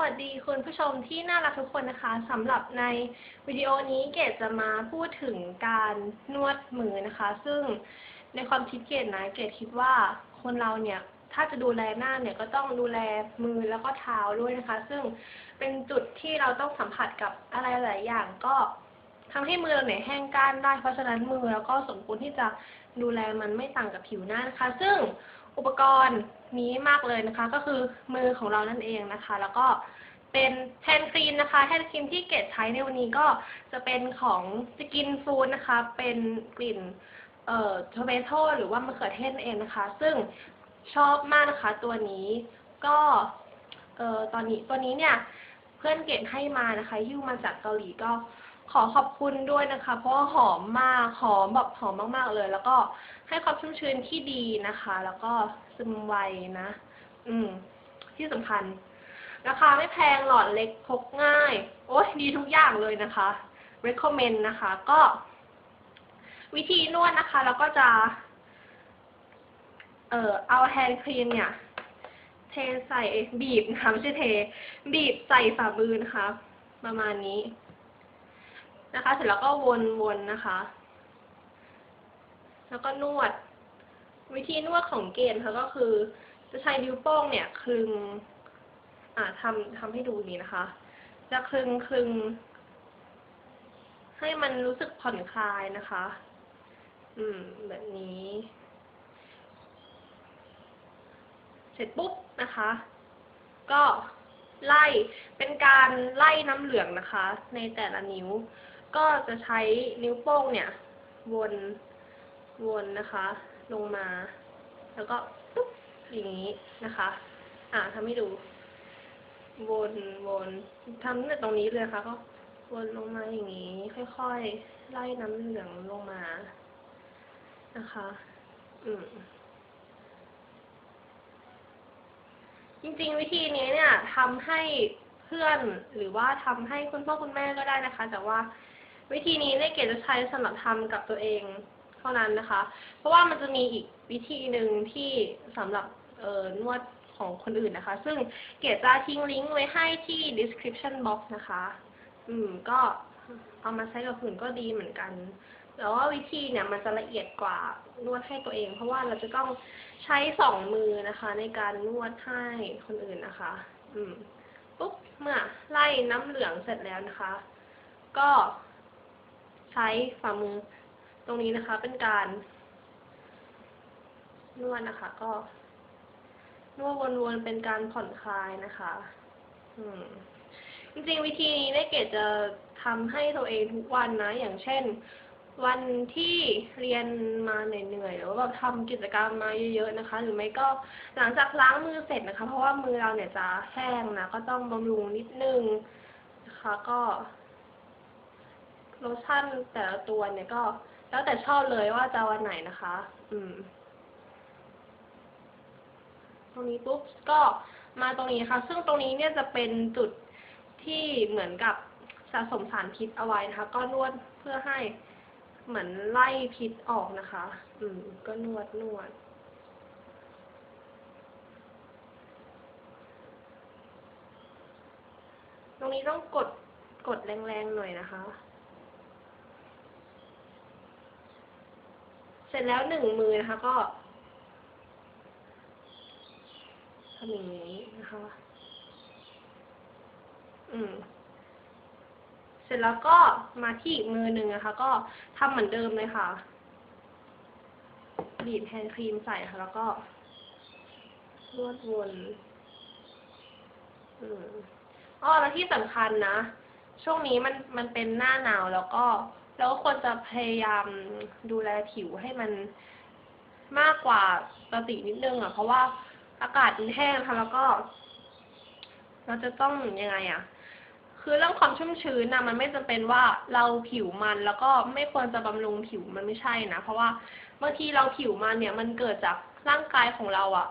วัสดีคุณผู้ชมที่น่ารักทุกคนนะคะสำหรับในวิดีโอนี้เกดจะมาพูดถึงการนวดมือนะคะ ซึ่งในความคิดเกดนะ เกดคิดว่าคนเราเนี่ยถ้าจะดูแลหน้าเนี่ยก็ต้องดูแลมือแล้วก็เท้าด้วยนะคะ ซึ่งเป็นจุดที่เราต้องสัมผัสกับอะไรหลายอย่างก็ทำให้มือเราเนี่ยแห้งก้านได้ เพราะฉะนั้นมือเราก็สมควรที่จะดูแลมันไม่ต่างกับผิวหน้านะคะ ซึ่งอุปกรณ์ นี้มากเลยนะคะ ก็คือมือของเรานั่นเองนะคะ แล้วก็เป็นแฮนครีมนะคะแฮนครีมที่เกดใช้ในวันนี้ก็จะเป็นของสกินฟูดนะคะ เป็นกลิ่นเอ่อทเมโตหรือว่ามะเขือเทศเองนะคะ ซึ่งชอบมากนะคะตัวนี้ก็เอ่อตอนนี้ตัวนี้เนี่ยเพื่อนเกดให้มานะคะยิ้วมาจากเกาหลีก็ ขอขอบคุณด้วยนะคะ เพราะว่าหอมมากหอมแบบหอมมากๆเลย แล้วก็ให้ความชุ่มชื้นที่ดีนะคะ แล้วก็ซึมไวนะ อืม ที่สำคัญ ราคาไม่แพงหลอดเล็กพกง่าย โอ้ยดีทุกอย่างเลยนะคะ recommend นะคะ ก็ วิธีนวดนะคะ แล้วก็จะ เอ่อเอาแฮนด์ครีมเนี่ย เทใส่บีบนะคะไม่ใช่เท บีบใส่ฝ่ามือนะคะ ประมาณนี้ นะคะ เสร็จแล้วก็วนๆนะคะ แล้วก็นวด วิธีนวดของเกณฑ์ค่ะก็คือ จะใช้นิ้วโป้งเนี่ยคลึง อ่าทำทำให้ดูนี้นะคะ จะคลึงคลึงให้มันรู้สึกผ่อนคลายนะคะ อืม แบบนี้ เสร็จปุ๊บนะคะ ก็ไล่ เป็นการไล่น้ำเหลืองนะคะ ในแต่ละนิ้ว ก็จะใช้นิ้วโป้งเนี่ย วนวนนะคะ ลงมา แล้วก็ปุ๊บอย่างนี้นะคะ อ่าทำให้ดู วนวนทำตั้งแต่ตรงนี้เลยนะคะก็วนลงมาอย่างนี้ ค่อยๆ ไล่น้ำเหลืองลงมานะคะ อืมจริงๆ วิธีนี้เนี่ยทำให้เพื่อนหรือว่าทำให้คุณพ่อคุณแม่ก็ได้นะคะ แต่ว่า วิธีนี้เนี่ยเกดจะใช้สำหรับทำกับตัวเองเท่านั้นนะคะ เพราะว่ามันจะมีอีกวิธีหนึ่งที่สำหรับเอ่อนวดของคนอื่นนะคะ ซึ่งเกดจะทิ้งลิงก์ไว้ให้ที่ description box นะคะ อืม ก็เอามาใช้กับคนอื่นก็ดีเหมือนกัน แต่ว่าวิธีเนี่ยมันจะละเอียดกว่านวดให้ตัวเอง เพราะว่าเราจะต้องใช้สองมือนะคะ ในการนวดให้คนอื่นนะคะ อืม ปุ๊บ เมื่อไล่น้ำเหลืองเสร็จแล้วนะคะ ก็ ช้ฝ่ามือตรงนี้นะคะ เป็นการนวดนะคะ ก็นวดวนๆเป็นการผ่อนคลายนะคะ อืม จริงๆ วิธีนี้เนี่ยเกดจะทำให้ตัวเองทุกวันนะ อย่างเช่น วันที่เรียนมาเหนื่อยๆหรือว่าแบบทำกิจกรรมมาเยอะๆนะคะ หรือไม่ก็หลังจากล้างมือเสร็จนะคะ เพราะว่ามือเราเนี่ยจะแห้งนะ ก็ต้องบำรุงนิดนึงนะคะ ก็ โลชั่นแต่ละตัวเนี่ยก็ แล้วแต่ชอบเลยว่าจะวันไหนนะคะ อืม ตรงนี้ปุ๊บก็มาตรงนี้ค่ะ ซึ่งตรงนี้เนี่ยจะเป็นจุดที่เหมือนกับสะสมสารพิษเอาไว้นะคะ ก็นวดเพื่อให้เหมือนไล่พิษออกนะคะ อืม ก็นวดนวดตรงนี้ต้องกดกดแรงๆหน่อยนะคะ เส ร็จแล้วหนึ่งมือนะคะก็ทำอย่างนี้นะคะ อืม เสร็จแล้วก็มาที่อีกมือหนึ่งนะคะ ก็ทำเหมือนเดิมเลยค่ะบีบแฮนด์ครีมใส่ค่ะ แล้วก็นวดวนอืมอ๋อแล้วที่สำคัญนะ ช่วงนี้มันมันเป็นหน้าหนาวแล้วก็ เราก็ควรจะพยายามดูแลผิวให้มันมากกว่าปกตินิดนึงอะ เพราะว่าอากาศมันแห้งค่ะแล้วก็ เราจะต้องยังไงอะ คือเรื่องความชุ่มชื้นนะมันไม่จำเป็นว่าเราผิวมันแล้วก็ไม่ควรจะบำรุงผิวมันไม่ใช่นะเพราะว่าบางทีเราผิวมันเนี่ย มันเกิดจากร่างกายของเราอะ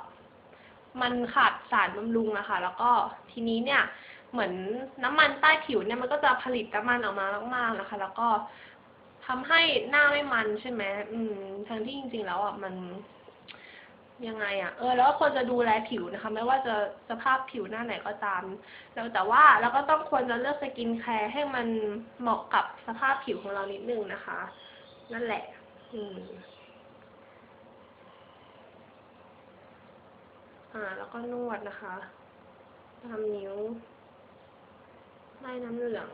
มันขาดสารบำรุงอะค่ะ แล้วก็ทีนี้เนี่ย เหมือนน้ำมันใต้ผิวเนี่ยมันก็จะผลิตน้ำมันออกมามาก ๆนะคะ แล้วก็ ทำให้หน้าไม่มันใช่ไหมอืมทั้งที่จริง ๆ แล้วอะมันยังไงอะ่ะ เออ แล้วก็ควรจะดูแลผิวนะคะ ไม่ว่าจะสภาพผิวหน้าไหนก็ตาม แล้วแต่ว่าเราก็ต้องควรจะเลือกสกินแคร์ให้มันเหมาะกับสภาพผิวของเรานิดนึงนะคะ นั่นแหละ อืม อ่า แล้วก็นวดนะคะ ทำนิ้วไล่น้ำเหลือง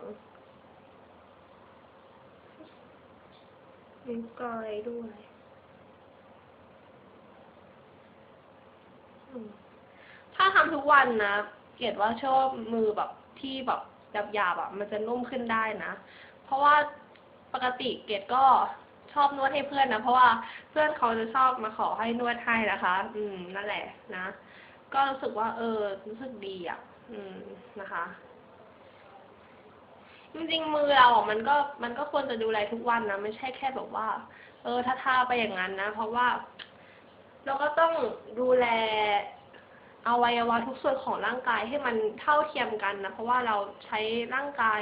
นิ้วก้อยด้วยถ้าทำทุกวันนะ เกรดว่าชอบมือแบบที่แบบหยาบๆอะมันจะนุ่มขึ้นได้นะ เพราะว่าปกติเกดก็ชอบนวดให้เพื่อนนะ เพราะว่าเพื่อนเขาจะชอบมาขอให้นวดให้นะคะ อืม นั่นแหละนะ ก็รู้สึกว่า เออ รู้สึกดีอะ อืม นะคะ จริงๆมือเราอะมันก็มันก็ควรจะดูแลทุกวันนะไม่ใช่แค่แบบว่า เออถ้าทาไปอย่างนั้นนะ เพราะว่า เราก็ต้องดูแลอวัยวะทุกส่วนของร่างกายให้มันเท่าเทียมกันนะเพราะว่าเราใช้ร่างกาย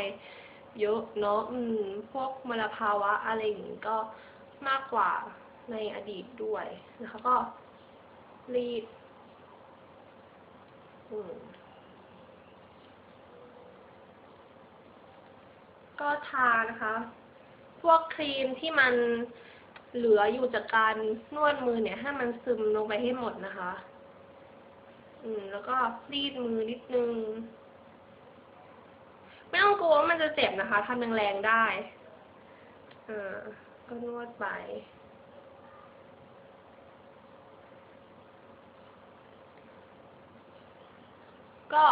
เยอะเนาะอืม พวกมลภาวะอะไรอย่างนี้ก็มากกว่าในอดีตด้วยนะคะก็รีดอืม ก็ทานะคะ พวกครีมที่มันเหลืออยู่จากการนวดมือเนี่ย ให้มันซึมลงไปให้หมดนะคะ อืม แล้วก็รีดมือนิดนึง ไม่ต้องกลัวว่ามันจะเจ็บนะคะทำแรงๆได้อ่าก็นวดไปก็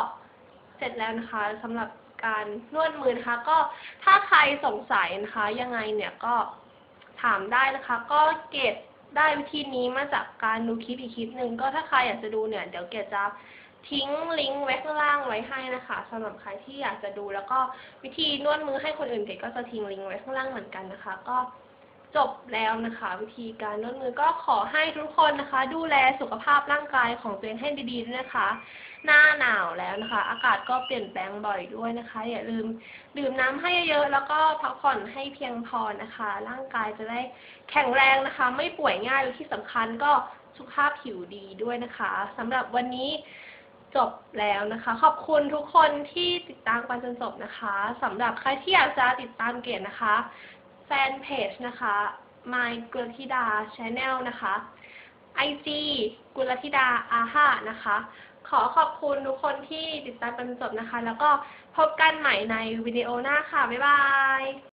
เสร็จแล้วนะคะสำหรับ การนวดมือนะคะ ก็ถ้าใครสงสัยนะคะ ยังไงเนี่ยก็ถามได้นะคะ ก็เกรดได้วิธีนี้มาจากการดูคลิปอีกคลิปหนึ่งก็ถ้าใครอยากจะดูเนี่ย เดี๋ยวเกรดจะทิ้งลิงก์ไว้ข้างล่างไว้ให้นะคะสำหรับใครที่อยากจะดูแล้วก็วิธีนวดมือให้คนอื่นเกรดก็จะทิ้งลิงก์ไว้ข้างล่างเหมือนกันนะคะ ก็ จบแล้วนะคะ วิธีการนวดมือก็ขอให้ทุกคนนะคะ ดูแลสุขภาพร่างกายของตัวเองให้ดีๆด้วยนะคะ หน้าหนาวแล้วนะคะ อากาศก็เปลี่ยนแปลงบ่อยด้วยนะคะ อย่าลืมดื่มน้ำให้เยอะๆแล้วก็พักผ่อนให้เพียงพอนะคะ ร่างกายจะได้แข็งแรงนะคะ ไม่ป่วยง่ายและที่สำคัญก็สุขภาพผิวดีด้วยนะคะสำหรับวันนี้จบแล้วนะคะ ขอบคุณทุกคนที่ติดตามกันจนจบนะคะสำหรับใครที่อยากจะติดตามเกดนะคะ แฟนเพจนะคะ My กุลธิดา Channel นะคะ IG กุลธิดาอาห้านะคะ ขอขอบคุณทุกคนที่ติดตามจนจบนะคะ แล้วก็พบกันใหม่ในวิดีโอหน้าค่ะ บ๊ายบาย